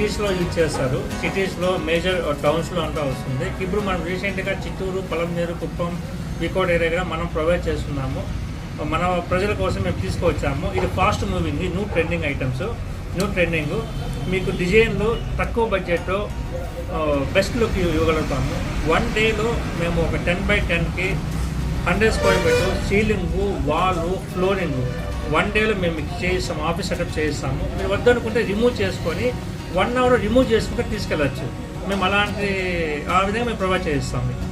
సిటీస్లో యూజ్ చేస్తారు. సిటీస్లో మేజర్ టౌన్స్లో అంతా వస్తుంది. ఇప్పుడు మనం రీసెంట్గా చిత్తూరు పొలంనేరు కుప్పం వికోట్ ఏరియా కూడా మనం ప్రొవైడ్ చేస్తున్నాము. Uh, మన ప్రజల కోసం మేము తీసుకువచ్చాము. ఇది fast moving new trending items new trending మీకు డిజైన్లు తక్కువ బడ్జెట్ బెస్ట్ లుక్ ఇవ్వగలుగుతాము. వన్ డేలో మేము ఒక టెన్ బై టెన్కి hundred square feet ceiling wall flooring one డేలో మేము చేయిస్తాము ఆఫీస్ సెటప్ చేయిస్తాము మీరు వద్దనుకుంటే రిమూవ్ చేసుకొని వన్ అవర్ రిమూవ్ చేసుకుంటే తీసుకెళ్ళచ్చు. మేము అలాంటి ఆ విధంగా మేము ప్రొవైడ్ చేస్తాం మీకు.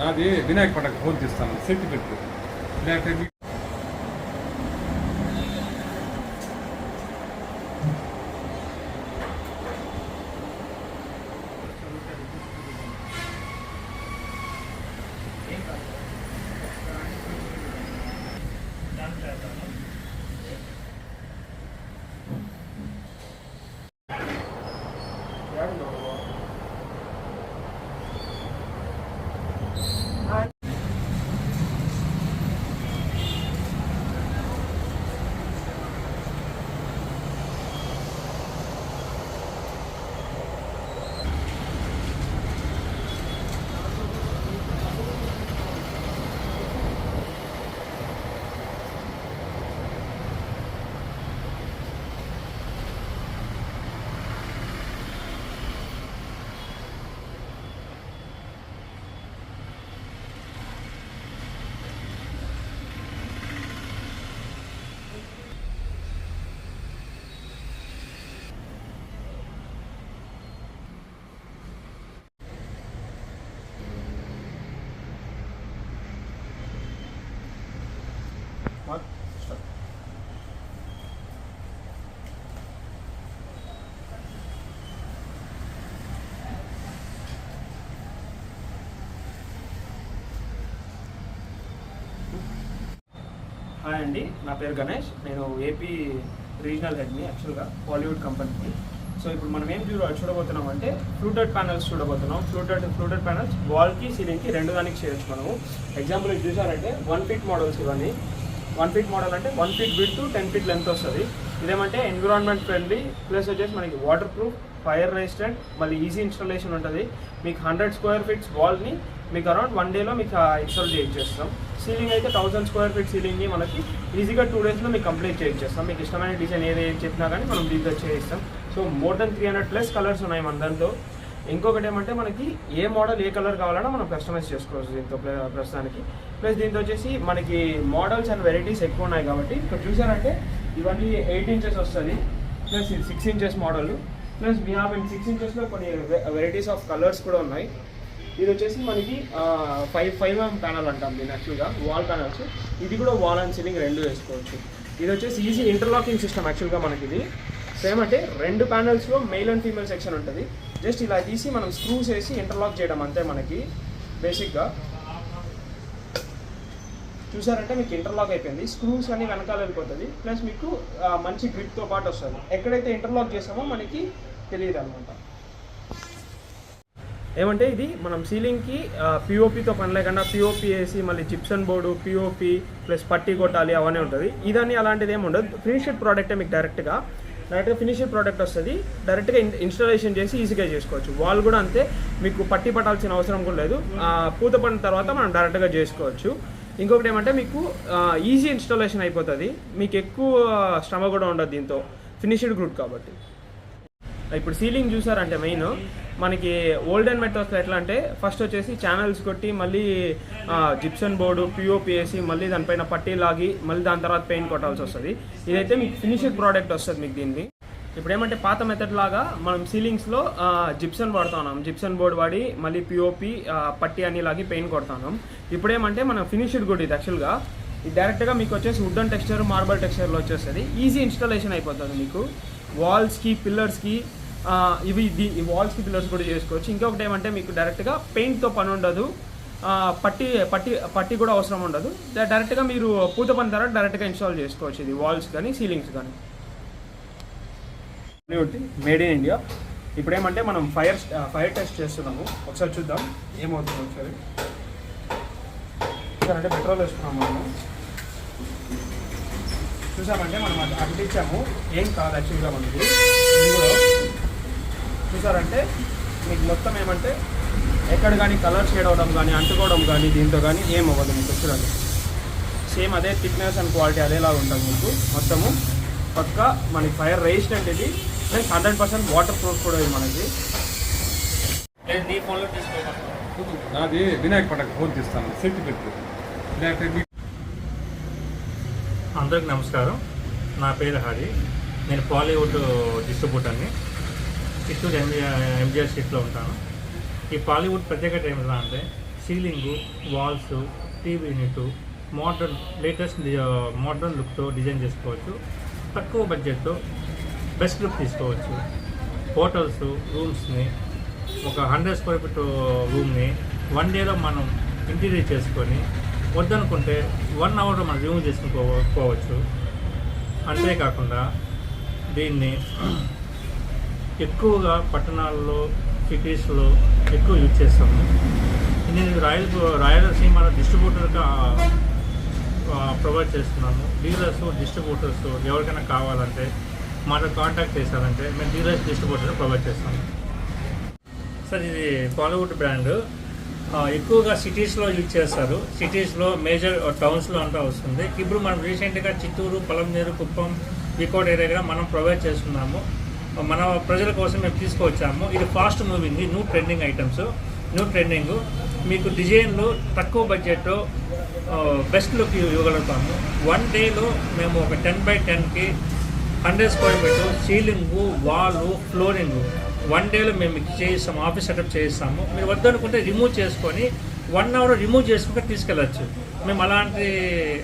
నాది వినాయక పండుగ ఫోన్ తీస్తాను. సెట్ వినాయక హాయ్ అండి నా పేరు గణేష్. నేను ఏపీ రీజనల్ హెడ్ని యాక్చువల్గా బాలీవుడ్ కంపెనీకి సో ఇప్పుడు మనం ఏం చూడ చూడబోతున్నాం అంటే ఫ్లూటెడ్ ప్యానల్స్ చూడబోతున్నాం. ఫ్లూటెడ్ ఫ్లూటెడ్ ప్యానల్స్ వాల్కి సీలింగ్కి రెండు దానికి చేయొచ్చు మనము. ఎగ్జాంపుల్ ఇది చూసారంటే వన్ ఫీట్ మోడల్స్ ఇవన్నీ. వన్ ఫీట్ మోడల్ అంటే one feet with ten feet length వస్తుంది. ఇదేమంటే ఎన్విరాన్మెంట్ ఫ్రెండ్లీ ప్లస్ వచ్చేసి మనకి వాటర్ ప్రూఫ్ ఫైర్ రెసిస్టెంట్ మళ్ళీ ఈజీ ఇన్స్టాలేషన్ ఉంటుంది. మీకు హండ్రెడ్ స్క్వేర్ ఫీట్స్ వాల్ని మీకు అరౌండ్ వన్ డేలో మీకు ఇన్స్టాల్ చేయించేస్తాం. సీలింగ్ అయితే థౌసండ్ స్క్వేర్ ఫీట్ సీలింగ్ని మనకి ఈజీగా టూ డేస్లో మీకు కంప్లీట్ చేయించేస్తాం. మీకు ఇష్టమైన డిజైన్ ఏది చెప్పినా కానీ మనం దీంతో చేయిస్తాం. So more than three hundred plus colours ఉన్నాయి మన దాంట్లో. ఇంకొకటి ఏమంటే మనకి ఏ మోడల్ ఏ కలర్ కావాలన్నా మనం కస్టమైజ్ చేసుకోవచ్చు దీంతో ప్రస్తుతానికి. ప్లస్ దీంతో వచ్చేసి మనకి మోడల్స్ అండ్ వెరైటీస్ ఎక్కువ ఉన్నాయి కాబట్టి ఇక్కడ చూసారంటే ఇవన్నీ ఎయిట్ ఇంచెస్ వస్తుంది. ప్లస్ ఇది six inches model plus we have in six ఇంచెస్లో కొన్ని వెరైటీస్ ఆఫ్ కలర్స్ కూడా ఉన్నాయి. ఇది వచ్చేసి మనకి ఫైవ్ ఫైవ్ ఎం ప్యానల్ అంటాం దీని యాక్చువల్గా వాల్ ప్యానల్స్ ఇది కూడా వాల్ అండ్ సీలింగ్ రెండు వేసుకోవచ్చు. ఇది వచ్చేసి ఈజీ ఇంటర్లాకింగ్ సిస్టమ్ యాక్చువల్గా మనకి ఇది సేమ్ అంటే రెండు ప్యానల్స్లో మెయిల్ అండ్ ఫీమేల్ సెక్షన్ ఉంటుంది. జస్ట్ ఇలా తీసి మనం స్క్రూస్ వేసి ఇంటర్లాక్ చేయడం అంతే మనకి బేసిక్గా చూసారంటే మీకు ఇంటర్లాక్ అయిపోయింది. స్క్రూస్ అన్ని వెనకాల వెళ్ళిపోతుంది. ప్లస్ మీకు మంచి గ్రిప్తో పాటు వస్తుంది. ఎక్కడైతే ఇంటర్లాక్ చేసామో మనకి తెలియదు అనమాట ఏమంటే ఇది మనం సీలింగ్కి పిఓపితో పని లేకుండా పిఓపి వేసి మళ్ళీ చిప్సన్ బోర్డు పిఓపి ప్లస్ పట్టి కొట్టాలి అవన్నీ ఉంటుంది. ఇదని అలాంటిది ఏమి ఉండదు. ఫినిషెడ్ ప్రోడక్టే మీకు డైరెక్ట్గా డైరెక్ట్గా ఫినిషెడ్ ప్రోడక్ట్ వస్తుంది. డైరెక్ట్గా ఇన్స్టాలేషన్ చేసి ఈజీగా చేసుకోవచ్చు. వాల్ కూడా అంతే. మీకు పట్టి పట్టాల్సిన అవసరం కూడా లేదు. పూత పడిన తర్వాత మనం డైరెక్ట్గా చేసుకోవచ్చు. ఇంకొకటి ఏమంటే మీకు ఈజీ ఇన్స్టాలేషన్ అయిపోతుంది. మీకు ఎక్కువ శ్రమ కూడా ఉండదు దీంతో. ఫినిషెడ్ గ్రూట్ కాబట్టి. ఇప్పుడు సీలింగ్ చూసారంటే మెయిన్ మనకి ఓల్డెన్ మెథడ్స్లో ఎట్లా అంటే ఫస్ట్ వచ్చేసి ఛానల్స్ కొట్టి మళ్ళీ జిప్సన్ బోర్డు పిఓపి వేసి మళ్ళీ దానిపైన పట్టీ లాగి మళ్ళీ దాని తర్వాత పెయింట్ కొట్టాల్సి వస్తుంది. ఇదైతే మీకు ఫినిషింగ్ ప్రోడక్ట్ వస్తుంది మీకు దీన్ని ఇప్పుడు ఏమంటే పాత మెథడ్ లాగా మనం సీలింగ్స్లో జిప్సన్ వాడుతున్నాం జిప్సన్ బోర్డ్ వాడి మళ్ళీ పిఓపి పట్టి అని లాగి పెయింట్ కొడుతున్నాం ఇప్పుడు ఏమంటే మనం ఫినిష్డ్ గుడ్ ఇది యాక్చువల్గా ఇది డైరెక్ట్గా మీకు వచ్చేసి వుడన్ టెక్స్చర్ మార్బల్ టెక్స్చర్లో వచ్చేస్తుంది. ఈజీ ఇన్స్టాలేషన్ అయిపోతుంది మీకు. వాల్స్కి పిల్లర్స్కి ఇవి ఈ వాల్స్కి పిల్లర్స్ కూడా చేసుకోవచ్చు. ఇంకొకటి ఏమంటే మీకు డైరెక్ట్గా పెయింట్తో పని ఉండదు. పట్టి పట్టి పట్టి కూడా అవసరం ఉండదు. డైరెక్ట్గా మీరు పూత పని తర్వాత డైరెక్ట్గా ఇన్స్టాల్ చేసుకోవచ్చు ఇది వాల్స్ కానీ సీలింగ్స్ కానీ. మేడ్ ఇన్ ఇండియా ఇప్పుడు ఏమంటే మనం ఫైర్ ఫైర్ టెస్ట్ చేస్తున్నాము. ఒకసారి చూద్దాం. ఏమవుతుందో ఒకసారి? సార్ అంటే పెట్రోల్ వేసుకున్నాము మనము చూసామంటే మనం అది ఏం కాదు యాక్చువల్గా మనకి. చూసారంటే మీకు మొత్తం ఏమంటే ఎక్కడ కానీ కలర్ షేడ్ అవడం కానీ అంటుకోవడం కానీ దీంతో కానీ ఏం అవ్వదు మీకు చూడండి. సేమ్ అదే థిక్నెస్ అండ్ క్వాలిటీ అదేలా ఉంటుంది మీకు. మొత్తము పక్క మనకి ఫైర్ రెసిస్టెంట్ ఇది. Plus hundred percent water proof కూడా ఇది మనకి. నీ ఫోన్లో నాది వినాయక పండగ ఫోన్ మీ అందరికి నమస్కారం. నా పేరు హరి. నేను Polywood డిస్ట్రిబ్యూటర్ని Chittoor M G R M G R స్ట్రీట్లో ఉంటాను. ఈ పాలీవుడ్ ప్రత్యేకత ఏమిటా అంటే ceiling walls TV unit modern latest modern లుక్తో డిజైన్ చేసుకోవచ్చు. తక్కువ బడ్జెట్తో బెస్ట్ లుక్ తీసుకోవచ్చు. హోటల్స్ రూమ్స్ని ఒక హండ్రెడ్ స్క్వేర్ ఫీట్ రూమ్ని వన్ డేలో మనం ఇంటీరియర్ చేసుకొని వద్దనుకుంటే వన్ అవర్లో మనం రిమూవ్ చేసుకుని అంతేకాకుండా దీన్ని ఎక్కువగా పట్టణాల్లో సిటీస్లో ఎక్కువ యూజ్ చేస్తాము. నేను రాయల్ రాయలసీమ డిస్ట్రిబ్యూటర్గా ప్రొవైడ్ చేస్తున్నాము డీలర్స్ డిస్ట్రిబ్యూటర్స్ ఎవరికైనా కావాలంటే మాతో కాంటాక్ట్ చేశారంటే మేము డీలర్స్ డిస్ట్రిబ్యూటర్ ప్రొవైడ్ చేస్తాము. సార్ ఇది బాలీవుడ్ బ్రాండ్ ఎక్కువగా సిటీస్లో యూజ్ చేస్తారు. సిటీస్లో మేజర్ టౌన్స్లో అంతా వస్తుంది. ఇప్పుడు మనం రీసెంట్గా చిత్తూరు పలంనేరు కుప్పం వికోట్ ఏరియా మనం ప్రొవైడ్ చేస్తున్నాము. మన ప్రజల కోసం మేము తీసుకువచ్చాము. ఇది fast moving new trending items new trending మీకు డిజైన్లు తక్కువ బడ్జెట్ బెస్ట్ లుక్ ఇవ్వగలుగుతాము. వన్ డేలో మేము ఒక టెన్ బై టెన్కి hundred square feet ceiling wall flooring one డేలో మేము మీకు చేయిస్తాము ఆఫీస్ సెటప్ చేయిస్తాము. మీరు వద్దనుకుంటే రిమూవ్ చేసుకొని వన్ అవర్ రిమూవ్ చేసుకుంటే తీసుకెళ్ళచ్చు. మేము అలాంటి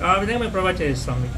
ఆ విధంగా మేము ప్రొవైడ్ చేయిస్తాం మీకు